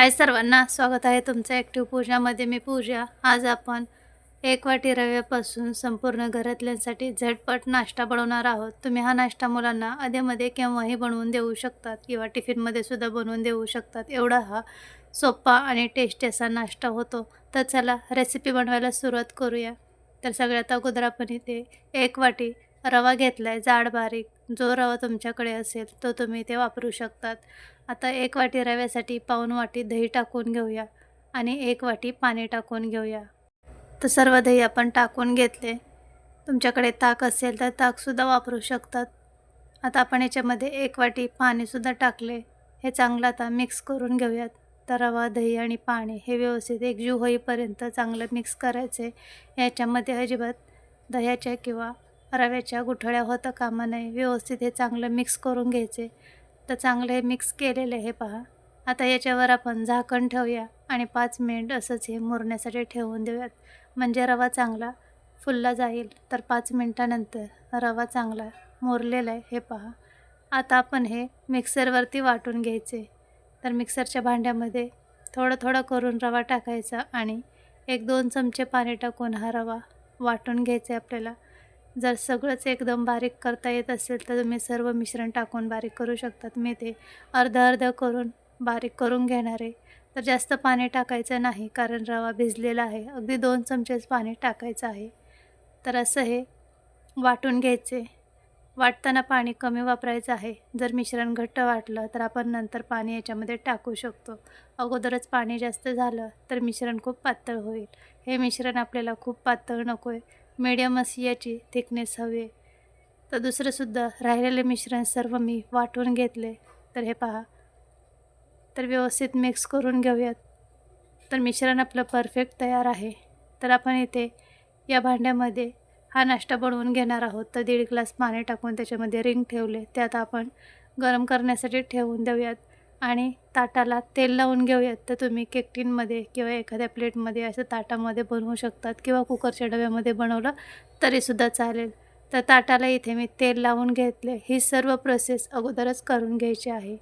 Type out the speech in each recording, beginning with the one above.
हाय सर्वांना स्वागत आहे तुमचं ॲक्टिव्ह पूजामध्ये मी पूजा. आज आपण एक वाटी रव्यापासून संपूर्ण घरातल्यांसाठी झटपट नाश्ता बनवणार आहोत. तुम्ही हा नाश्ता मुलांना अधेमध्ये केव्हाही बनवून देऊ शकतात किंवा टिफिनमध्ये सुद्धा बनवून देऊ शकतात. एवढा हा सोपा आणि टेस्टी असा नाश्ता होतो. तर चला रेसिपी बनवायला सुरुवात करूया. तर सगळ्यात अगोदर आपण इथे एक वाटी रवा घेतला आहे जाड बारीक. जो रवा तुमच्याकडे असेल तो तुम्ही ते वापरू शकतात. आता एक वाटी रव्यासाठी पाऊन वाटी दही टाकून घेऊया आणि एक वाटी पाणी टाकून घेऊया. तर सर्व दही आपण टाकून घेतले. तुमच्याकडे ताक असेल तर ताकसुद्धा वापरू शकतात. आता आपण याच्यामध्ये एक वाटी पाणीसुद्धा टाकले. हे चांगलं आता मिक्स करून घेऊयात. तर रवा दही आणि पाणी हे व्यवस्थित एकजीव होईपर्यंत चांगलं मिक्स करायचे. याच्यामध्ये अजिबात दह्याच्या किंवा रव्याच्या गुठळ्या होतं कामा नये. व्यवस्थित हे चांगलं मिक्स करून घ्यायचे. तर चांगलं हे मिक्स केलेलं आहे हे पहा. आता याच्यावर आपण झाकण ठेवूया आणि पाच मिनिट असंच हे मुरण्यासाठी ठेवून देऊयात. म्हणजे रवा चांगला फुलला जाईल. तर पाच मिनटानंतर रवा चांगला मुरलेला आहे हे पहा. आता आपण हे मिक्सरवरती वाटून घ्यायचे. तर मिक्सरच्या भांड्यामध्ये थोडं थोडं करून रवा टाकायचा आणि एक दोन चमचे पाणी टाकून हा रवा वाटून घ्यायचे आपल्याला. जर सगळंच एकदम बारीक करता येत असेल तर तुम्ही सर्व मिश्रण टाकून बारीक करू शकतात मी ते अर्धं अर्धं करून बारीक करून घेणार आहे. तर जास्त पाणी टाकायचं नाही कारण रवा भिजलेला आहे. अगदी दोन चमचेच पाणी टाकायचं आहे. तर असं हे वाटून घ्यायचे. वाटताना पाणी कमी वापरायचं आहे. जर मिश्रण घट्ट वाटलं तर आपण नंतर पाणी याच्यामध्ये टाकू शकतो. अगोदरच पाणी जास्त झालं तर मिश्रण खूप पातळ होईल. हे मिश्रण आपल्याला खूप पातळ नको आहे मीडियम अशी याची थिकनेस हवी आहे. तर दुसरंसुद्धा राहिलेले मिश्रण सर्व मी वाटून घेतले. तर हे पहा. तर व्यवस्थित मिक्स करून घेऊयात. तर मिश्रण आपलं परफेक्ट तयार आहे. तर आपण इथे या भांड्यामध्ये हा नाश्ता बनवून घेणार आहोत. तर दीड ग्लास पाणी टाकून त्याच्यामध्ये रिंग ठेवले. त्यात आपण गरम करण्यासाठी ठेवून देऊयात. आणि ताटाला तेल लावून घेऊयात. तर तुम्ही केक टिनमध्ये किंवा एखाद्या प्लेटमध्ये असं ताटामध्ये बनवू शकतात किंवा कुकरच्या डब्यामध्ये बनवलं तरीसुद्धा चालेल. तर ताटाला इथे मी तेल लावून घेतले. ही सर्व प्रोसेस अगोदरच करून घ्यायची आहे.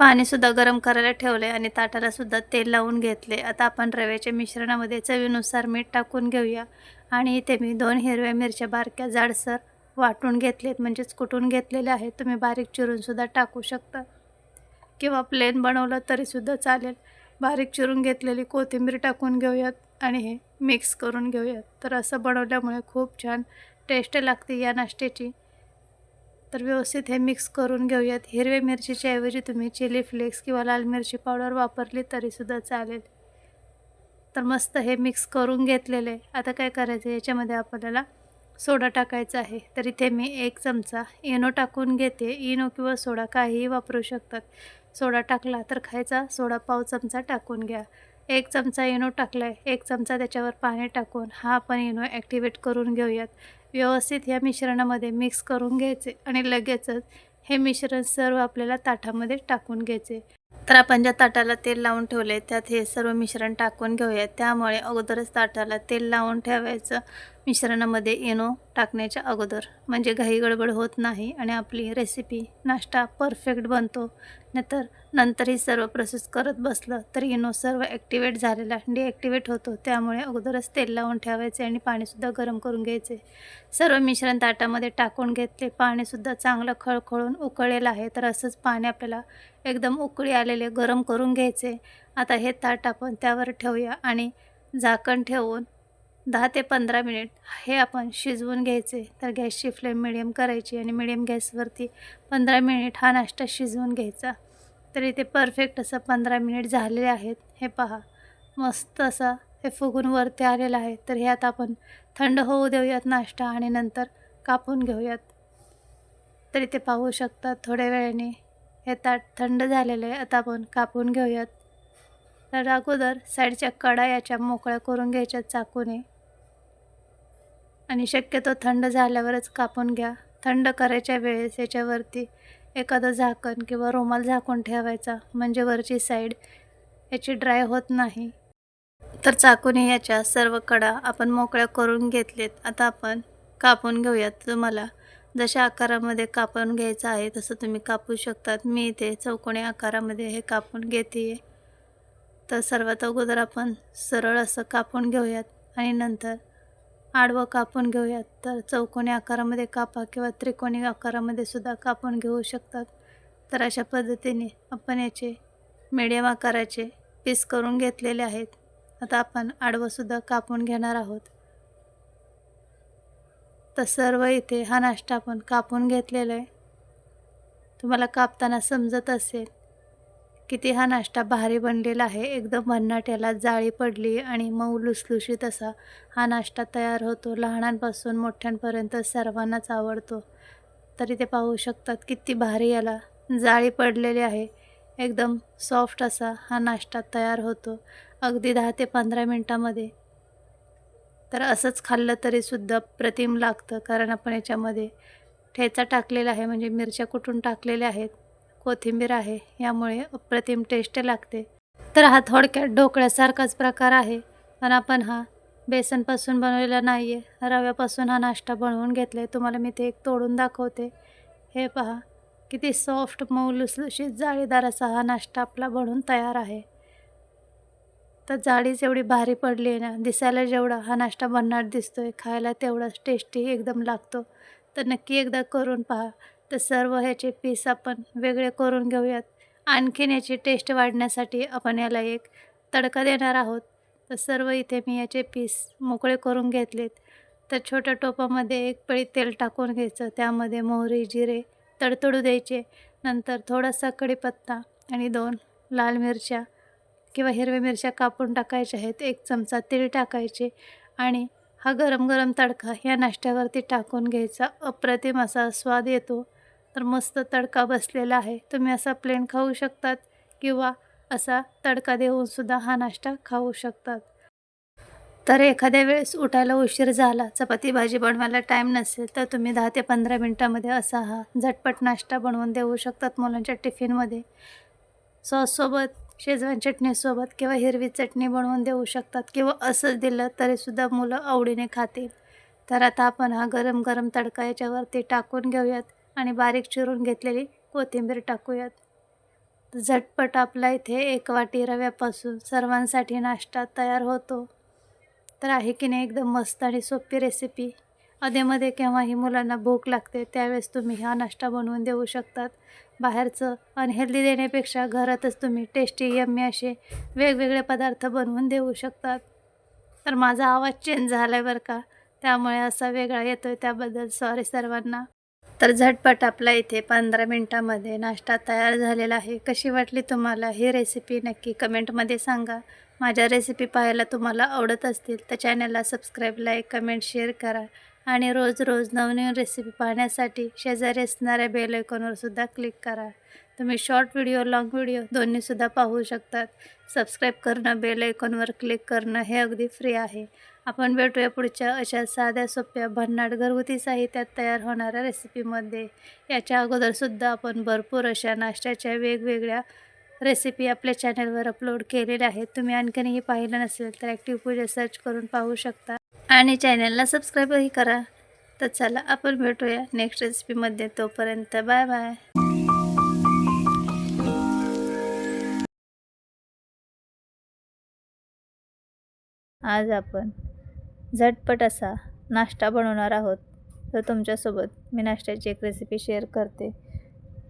पाणीसुद्धा गरम करायला ठेवले आणि ताटालासुद्धा तेल लावून घेतले. आता आपण रव्याच्या मिश्रणामध्ये चवीनुसार मीठ टाकून घेऊया. आणि इथे मी दोन हिरव्या मिरच्या बारक्या जाडसर वाटून घेतलेत. म्हणजेच कुटून घेतलेले आहेत. तुम्ही बारीक चिरूनसुद्धा टाकू शकता. किंवा प्लेन बनवलं तरीसुद्धा चालेल. बारीक चिरून घेतलेली कोथिंबीर टाकून घेऊयात आणि हे मिक्स करून घेऊयात. तर असं बनवल्यामुळे खूप छान टेस्ट लागते या नाश्त्याची. तर व्यवस्थित हे मिक्स करून घेऊयात. हिरव्या मिरचीच्या ऐवजी तुम्ही चिली फ्लेक्स किंवा लाल मिरची पावडर वापरली तरीसुद्धा चालेल. तर मस्त हे मिक्स करून घेतलेले. आता काय करायचं? याच्यामध्ये आपल्याला सोडा टाकायचा आहे. तर इथे मी एक चमचा इनो टाकून घेते. इनो किंवा सोडा काहीही वापरू शकतात. सोडा टाकला तर खायचा सोडा पाव चमचा टाकून घ्या. एक चमचा इनो टाकला आहे एक चमचा त्याच्यावर पाणी टाकून हा आपण इनो ॲक्टिवेट करून घेऊयात. व्यवस्थित या मिश्रणामध्ये मिक्स करून घ्यायचे आणि लगेचच हे मिश्रण सर्व आपल्याला ताटामध्ये टाकून घ्यायचे. तर आपण ज्या ताटाला तेल लावून ठेवले त्यात हे सर्व मिश्रण टाकून घेऊया त्यामुळे अगोदरच ताटाला तेल लावून ठेवायचं. मिश्रणामध्ये इनो टाकण्याच्या अगोदर. म्हणजे घाई गडबड होत नाही आणि आपली रेसिपी नाश्ता परफेक्ट बनतो. नाहीतर नंतर नंतरही सर्व प्रोसेस करत बसलं तर इनो सर्व ॲक्टिवेट झालेला डिॲक्टिवेट होतो. त्यामुळे अगोदरच तेल लावून ठेवायचे आणि पाणीसुद्धा गरम करून घ्यायचे. सर्व मिश्रण ताटामध्ये टाकून घेतले. पाणीसुद्धा चांगलं खळखळून उकळलेलं आहे. तर असंच पाणी आपल्याला एकदम उकळी आलेले गरम करून घ्यायचे. आता हे ताट आपण त्यावर ठेवूया आणि झाकण ठेवून दहा ते पंधरा मिनिट हे आपण शिजवून घ्यायचे. तर गॅसची फ्लेम मिडियम करायची आणि मिडियम गॅसवरती पंधरा मिनिट हा नाश्ता शिजवून घ्यायचा. तर इथे परफेक्ट असं पंधरा मिनिट झालेले आहेत. हे पहा मस्त असा हे फुगून वरती आलेलं आहे. तर हे आता आपण थंड होऊ देऊयात नाश्ता आणि नंतर कापून घेऊयात. तर इथे पाहू शकतात थोड्या वेळाने हे ताट थंड झालेलं आहे आता आपण कापून घेऊयात. तर अगोदर साईडच्या कडा याच्या मोकळ्या करून घ्यायच्या चाकूने. आणि शक्यतो थंड झाल्यावरच कापून घ्या. थंड करायच्या वेळेस याच्यावरती एखादं झाकण किंवा रुमाल झाकून ठेवायचा म्हणजे वरची साईड याची ड्राय होत नाही. तर चाकूने याच्या सर्व कडा आपण मोकळ्या करून घेतलेत. आता आपण कापून घेऊयात तुम्हाला. जशा आकारामध्ये कापून घ्यायचं आहे तसं तुम्ही कापू शकतात. मी इथे चौकोनी आकारामध्ये हे कापून घेते आहे तर सर्वात अगोदर आपण सरळ असं कापून घेऊयात आणि नंतर आडवं कापून घेऊयात. तर चौकोनी आकारामध्ये कापा किंवा त्रिकोणी आकारामध्ये सुद्धा कापून घेऊ शकतात. तर अशा पद्धतीने आपण याचे मीडियम आकाराचे पीस करून घेतलेले आहेत. आता आपण आडवंसुद्धा कापून घेणार आहोत. तर सर्व इथे हा नाश्ता आपण कापून घेतलेला आहे. तुम्हाला कापताना समजत असेल किती हा नाश्ता भारी बनलेला आहे. एकदम भन्नाट याला जाळी पडली आणि मऊ लुसलुशीत असा हा नाश्ता तयार होतो. लहानांपासून मोठ्यांपर्यंत सर्वांनाच आवडतो. तरी ते पाहू शकतात किती भारी याला जाळी पडलेली आहे. एकदम सॉफ्ट असा हा नाश्ता तयार होतो. अगदी दहा ते पंधरा मिनटामध्ये तर असंच खाल्लं तरीसुद्धा प्रतिम लागतं कारण आपण याच्यामध्ये ठेचा टाकलेला आहे म्हणजे मिरच्या कुटून टाकलेल्या आहेत कोथिंबीर आहे यामुळे अप्रतिम टेस्ट लागते. तर हा थोडक्यात ढोकळ्यासारखाच प्रकार आहे पण आपण हा बेसनपासून बनवलेला नाही आहे रव्यापासून हा नाश्ता बनवून घेतला आहे तुम्हाला मी ते एक तोडून दाखवते. हे पहा किती सॉफ्ट मऊ लुसलुशीत जाळीदार असा हा नाश्ता आपला बनून तयार आहे. तर जाळीच एवढी भारी पडली आहे ना दिसायला जेवढा हा नाश्ता भन्नाट दिसतो आहे खायला तेवढाच टेस्टी एकदम लागतो. तर नक्की एकदा करून पहा. तर सर्व ह्याचे पीस आपण वेगळे करून घेऊयात. आणखीन याची टेस्ट वाढण्यासाठी आपण याला एक तडका देणार आहोत. तर सर्व इथे मी याचे पीस मोकळे करून घेतलेत. तर छोट्या टोपामध्ये एक पळी तेल टाकून घ्यायचं. त्यामध्ये मोहरी जिरे तडतडू द्यायचे. नंतर थोडासा कढीपत्ता आणि दोन लाल मिरच्या किंवा हिरव्या मिरच्या कापून टाकायच्या आहेत एक चमचा तेल टाकायचे आणि हा गरम गरम तडका या नाश्त्यावरती टाकून घ्यायचा. अप्रतिम असा स्वाद येतो. तर मस्त तडका बसलेला आहे. तुम्ही असा प्लेन खाऊ शकतात किंवा असा तडका देऊनसुद्धा हा नाश्ता खाऊ शकतात. तर एखाद्या वेळेस उठायला उशीर झाला चपाती भाजी बनवायला टाईम नसेल तर तुम्ही दहा ते पंधरा मिनटामध्ये असा हा झटपट नाश्ता बनवून देऊ शकतात मुलांच्या टिफिनमध्ये सॉससोबत शेजवान चटणीसोबत किंवा हिरवी चटणी बनवून देऊ शकतात किंवा असंच दिलं तरीसुद्धा मुलं आवडीने खातील. तर आता आपण हा गरम गरम तडका याच्यावरती टाकून घेऊयात आणि बारीक चिरून घेतलेली कोथिंबीर टाकूयात. झटपट आपला इथे एक वाटी रव्यापासून सर्वांसाठी नाश्ता तयार होतो. तर आहे की नाही एकदम मस्त आणि सोपी रेसिपी अधेमध्ये केव्हाही मुलांना भूक लागते त्यावेळेस तुम्ही हा नाश्ता बनवून देऊ शकतात. बाहेरचं अनहेल्दी देण्यापेक्षा घरातच तुम्ही टेस्टी यम्मी असे वेगवेगळे पदार्थ बनवून देऊ शकतात. तर माझा आवाज चेंज झाला आहे बरं का? त्यामुळे असा वेगळा येतो आहे त्याबद्दल सॉरी सर्वांना. तर झटपट आपला इथे पंधरा मिनटामध्ये नाश्ता तयार झालेला आहे. कशी वाटली तुम्हाला ही रेसिपी नक्की कमेंटमध्ये सांगा. माझ्या रेसिपी पाहायला तुम्हाला आवडत असतील तर चॅनलला सबस्क्राईब लाईक कमेंट शेअर करा. आणि रोज रोज नवनवीन रेसिपी पाहण्यासाठी शेजारी असणाऱ्या बेल आयकॉनवर सुद्धा क्लिक करा. तुम्ही शॉर्ट व्हिडिओ लाँग व्हिडिओ दोन्हीसुद्धा पाहू शकतात. सबस्क्राईब करणं बेल आयकॉनवर क्लिक करणं हे अगदी फ्री आहे. आपण भेटूया पुढच्या अशा साध्या सोप्या भन्नाट घरगुती साहित्यात तयार होणाऱ्या रेसिपीमध्ये याच्या अगोदरसुद्धा आपण भरपूर अशा नाश्त्याच्या वेगवेगळ्या रेसिपी आपल्या चॅनलवर अपलोड केलेल्या आहेत. तुम्ही आणखीनही पाहिलं नसेल तर ॲक्टिव्ह पूजा सर्च करून पाहू शकता. आणि चॅनलला सबस्क्राईबही करा. तर चला आपण भेटूया नेक्स्ट रेसिपीमध्ये तोपर्यंत बाय बाय आज आपण झटपट असा नाश्ता बनवणार आहोत. तर तुमच्यासोबत मी नाश्त्याची एक रेसिपी शेअर करते.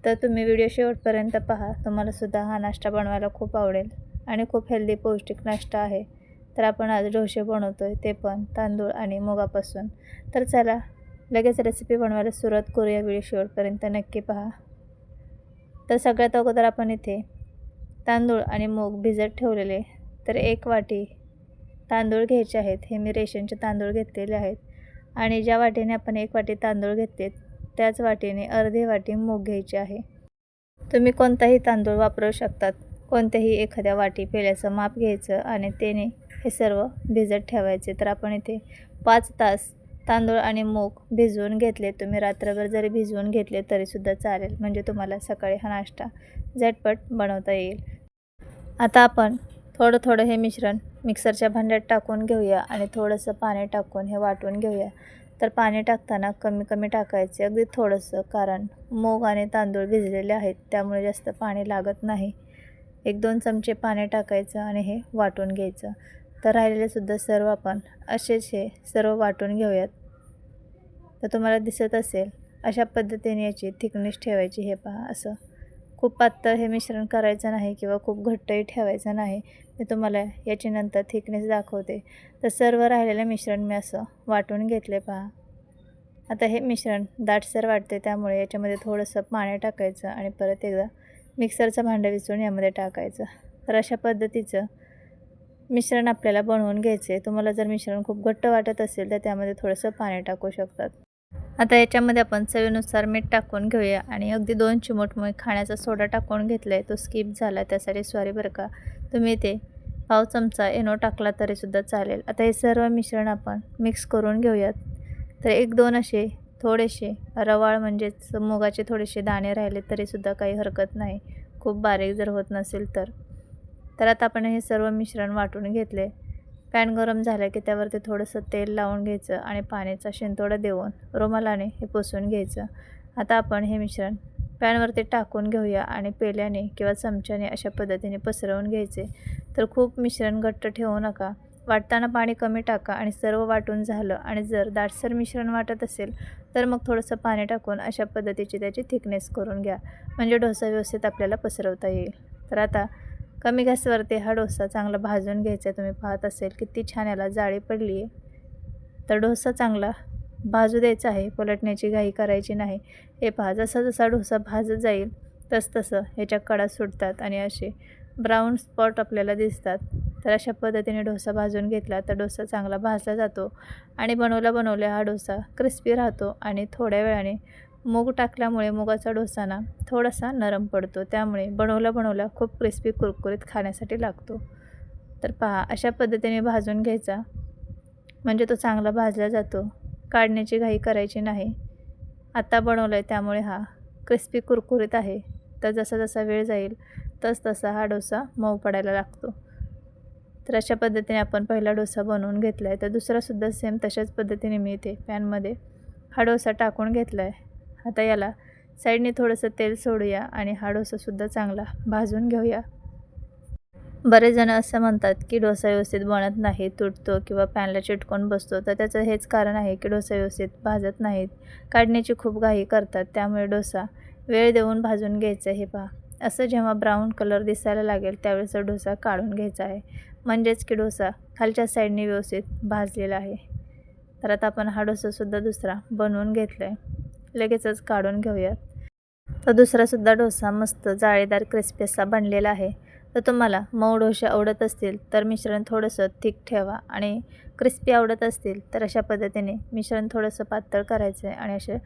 तर तुम्ही व्हिडिओ शेवटपर्यंत पहा. तुम्हालासुद्धा हा नाश्ता बनवायला खूप आवडेल आणि खूप हेल्दी पौष्टिक नाश्ता आहे. तर आपण आज डोसे बनवतो आहे ते पण तांदूळ आणि मुगापासून. तर चला लगेच रेसिपी बनवायला सुरुवात करूया व्हिडिओ शेवटपर्यंत नक्की पहा. तर सगळ्यात अगोदर आपण इथे तांदूळ आणि मूग भिजत ठेवलेले. तर एक वाटी तांदूळ घ्यायचे आहेत हे मी रेशनचे तांदूळ घेतलेले आहेत. आणि ज्या वाटीने आपण एक वाटी तांदूळ घेतले त्याच वाटीने अर्धी वाटी मूग घ्यायची आहे. तुम्ही कोणताही तांदूळ वापरू शकतात. कोणत्याही एखाद्या वाटी पेल्याचं माप घ्यायचं आणि त्याने हे सर्व भिजत ठेवायचे. तर आपण इथे पाच तास तांदूळ आणि मूग भिजवून घेतले. तुम्ही रात्रभर जरी भिजवून घेतले तरीसुद्धा चालेल. म्हणजे तुम्हाला सकाळी हा नाश्ता झटपट बनवता येईल. आता आपण थोडं थोडं हे मिश्रण मिक्सरच्या भांड्यात टाकून घेऊया आणि थोडंसं पाणी टाकून हे वाटून घेऊया. तर पाणी टाकताना कमी कमी टाकायचे. अगदी थोडंसं कारण मूग आणि तांदूळ भिजलेले आहेत. त्यामुळे जास्त पाणी लागत नाही. एक दोन चमचे पाणी टाकायचं आणि हे वाटून घ्यायचं. तर राहिलेले सुद्धा सर्व आपण असेच हे सर्व वाटून घेऊयात. तर तुम्हाला दिसत असेल अशा पद्धतीने याची थिकनेस ठेवायची हे पहा असं. खूप पातळ हे मिश्रण करायचं नाही किंवा खूप घट्टही ठेवायचं नाही. मी तुम्हाला याची नंतर थिकनेस दाखवते. तर सर्व राहिलेलं मिश्रण मी असं वाटून घेतले पहा. आता हे मिश्रण दाटसर वाटते त्यामुळे याच्यामध्ये थोडंसं पाणी टाकायचं आणि परत एकदा मिक्सरचं भांडं विचून यामध्ये टाकायचं. तर अशा पद्धतीचं मिश्रण आपल्याला बनवून घ्यायचं आहे. तुम्हाला जर मिश्रण खूप घट्ट वाटत असेल तर त्यामध्ये थोडंसं पाणी टाकू शकतात. आता याच्यामध्ये आपण चवीनुसार मीठ टाकून घेऊया आणि अगदी दोन चिमूट खाण्याचा सोडा टाकून घेतला आहे तो स्किप झाला त्यासाठी सॉरी बरं का. तुम्ही ते पाव चमचा एनो टाकला तरीसुद्धा चालेल. आता हे सर्व मिश्रण आपण मिक्स करून घेऊयात. तर एक दोन असे थोडेसे रवाळ म्हणजेच मुगाचे थोडेसे दाणे राहिले तरीसुद्धा काही हरकत नाही. खूप बारीक जर होत नसेल तर. तर आता आपण हे सर्व मिश्रण वाटून घेतले. पॅन गरम झालं की त्यावरती थोडंसं तेल लावून घ्यायचं आणि पाण्याचा शिंतोडा देऊन रुमालाने हे पुसून घ्यायचं. आता आपण हे मिश्रण पॅनवरती टाकून घेऊया आणि पेल्याने किंवा चमच्याने अशा पद्धतीने पसरवून घ्यायचे. तर खूप मिश्रण घट्ट ठेवू नका. वाटताना पाणी कमी टाका आणि सर्व वाटून झालं आणि जर दाटसर मिश्रण वाटत असेल तर मग थोडंसं पाणी टाकून अशा पद्धतीची त्याची थिकनेस करून घ्या. म्हणजे डोसा व्यवस्थित आपल्याला पसरवता येईल. तर आता कमी गॅसवरती हा डोसा चांगला भाजून घ्यायचा आहे. तुम्ही पाहत असेल किती छान याला जाळी पडली आहे. तर डोसा चांगला भाजू द्यायचा आहे. पलटण्याची घाई करायची नाही. हे पहा जसा जसा डोसा भाजत जाईल तस तसं ह्याच्या कडा सुटतात आणि असे ब्राऊन स्पॉट आपल्याला दिसतात. तर अशा पद्धतीने डोसा भाजून घेतला तर डोसा चांगला भाजला जातो आणि बनवला बनवल्या हा डोसा क्रिस्पी राहतो आणि थोड्या वेळाने मूग टाकल्यामुळे मुगाचा डोसा ना थोडासा नरम पडतो. त्यामुळे बनवला बनवला खूप क्रिस्पी कुरकुरीत खाण्यासाठी लागतो. तर पहा अशा पद्धतीने भाजून घ्यायचा. म्हणजे तो चांगला भाजला जातो. काढण्याची घाई करायची नाही. आत्ता बनवलं आहे त्यामुळे हा क्रिस्पी कुरकुरीत आहे. तर जसा जसा वेळ जाईल तस तसा हा डोसा मऊ पडायला लागतो. तर अशा पद्धतीने आपण पहिला डोसा बनवून घेतला आहे तर दुसरासुद्धा सेम तशाच पद्धतीने मी इथे पॅनमध्ये हा डोसा टाकून घेतला आहे आता याला साईडने थोडंसं तेल सोडूया आणि हा डोसासुद्धा चांगला भाजून घेऊया. बरेच जण असं म्हणतात की डोसा व्यवस्थित बनत नाही तुटतो किंवा पॅनला चिटकून बसतो. तर त्याचं हेच कारण आहे की डोसा व्यवस्थित भाजत नाहीत. काढण्याची खूप घाई करतात त्यामुळे डोसा वेळ देऊन भाजून घ्यायचं हे पहा. असं जेव्हा ब्राऊन कलर दिसायला लागेल त्यावेळेस डोसा काढून घ्यायचा आहे. म्हणजेच की डोसा खालच्या साईडने व्यवस्थित भाजलेला आहे. तर आता आपण हा डोसासुद्धा दुसरा बनवून घेतला आहे लगेचच काढून घेऊयात तर दुसरासुद्धा डोसा मस्त जाळीदार क्रिस्पी असा बनलेला आहे. तर तुम्हाला मऊ डोसे आवडत असतील तर मिश्रण थोडंसं थिक ठेवा आणि क्रिस्पी आवडत असतील तर अशा पद्धतीने मिश्रण थोडंसं पातळ करायचं आहे आणि असे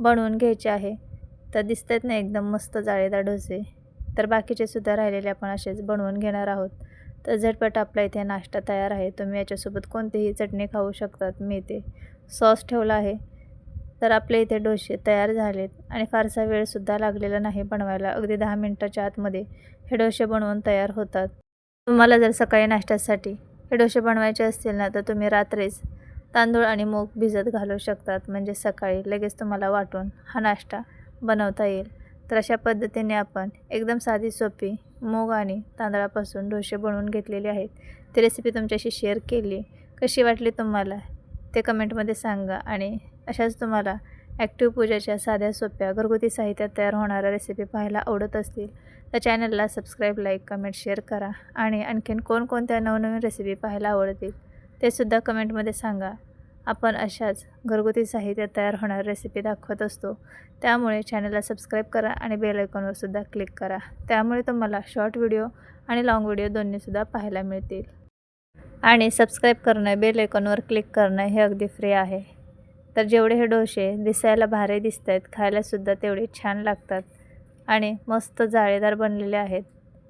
बनवून घ्यायचे आहे. तर दिसत आहेत ना एकदम मस्त जाळीदार डोसे. तर बाकीचे सुद्धा राहिलेले आपण असेच बनवून घेणार आहोत. तर झटपट आपला इथे नाश्ता तयार आहे. तुम्ही याच्यासोबत कोणतीही चटणी खाऊ शकतात. मी इथे सॉस ठेवला आहे. तर आपले इथे डोसे तयार झालेत आणि फारसा वेळसुद्धा लागलेला नाही बनवायला. अगदी दहा मिनटाच्या आतमध्ये हे डोसे बनवून तयार होतात. तुम्हाला जर सकाळी नाश्त्यासाठी हे डोसे बनवायचे असतील ना तर तुम्ही रात्रीच तांदूळ आणि मूग भिजत घालू शकतात. म्हणजे सकाळी लगेच तुम्हाला वाटून हा नाश्ता बनवता येईल. तर अशा पद्धतीने आपण एकदम साधी सोपी मूग आणि तांदळापासून डोसे बनवून घेतलेले आहेत. ती रेसिपी तुमच्याशी शेअर केली. कशी वाटली तुम्हाला? ते कमेंटमध्ये सांगा आणि अशाच तुम्हाला ॲक्टिव्ह पूजाच्या साध्या सोप्या घरगुती साहित्यात तयार होणाऱ्या रेसिपी पाहायला आवडत असतील तर चॅनलला सबस्क्राईब लाईक कमेंट शेअर करा आणि आणखीन कोणकोणत्या नवनवीन रेसिपी पाहायला आवडतील ते सुद्धा कमेंटमध्ये सांगा. आपण अशाच घरगुती साहित्यात तयार होणाऱ्या रेसिपी दाखवत असतो. त्यामुळे चॅनलला सबस्क्राईब करा आणि बेल आयकॉनवर सुद्धा क्लिक करा. त्यामुळे तुम्हाला शॉर्ट व्हिडिओ आणि लाँग व्हिडिओ दोन्हीसुद्धा पाहायला मिळतील. आणि सबस्क्राईब करणं बेल आयकॉनवर क्लिक करणं हे अगदी फ्री आहे. तर जेवढे हे डोसे दिसायला भारी दिसत आहेत खायलासुद्धा तेवढे छान लागतात आणि मस्त जाळेदार बनलेले आहेत.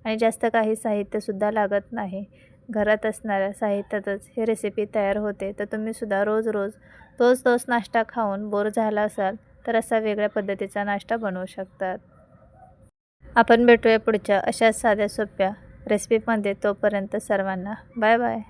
आणि जास्त काही साहित्यसुद्धा लागत नाही. घरात असणाऱ्या साहित्यातच ही रेसिपी तयार होते. तर तुम्हीसुद्धा रोज रोज तोच तोच नाश्ता खाऊन बोर झाला असाल तर असा वेगळ्या पद्धतीचा नाश्ता बनवू शकतात. आपण भेटूया पुढच्या अशाच साध्या सोप्या रेसिपीमध्ये तोपर्यंत सर्वांना बाय बाय.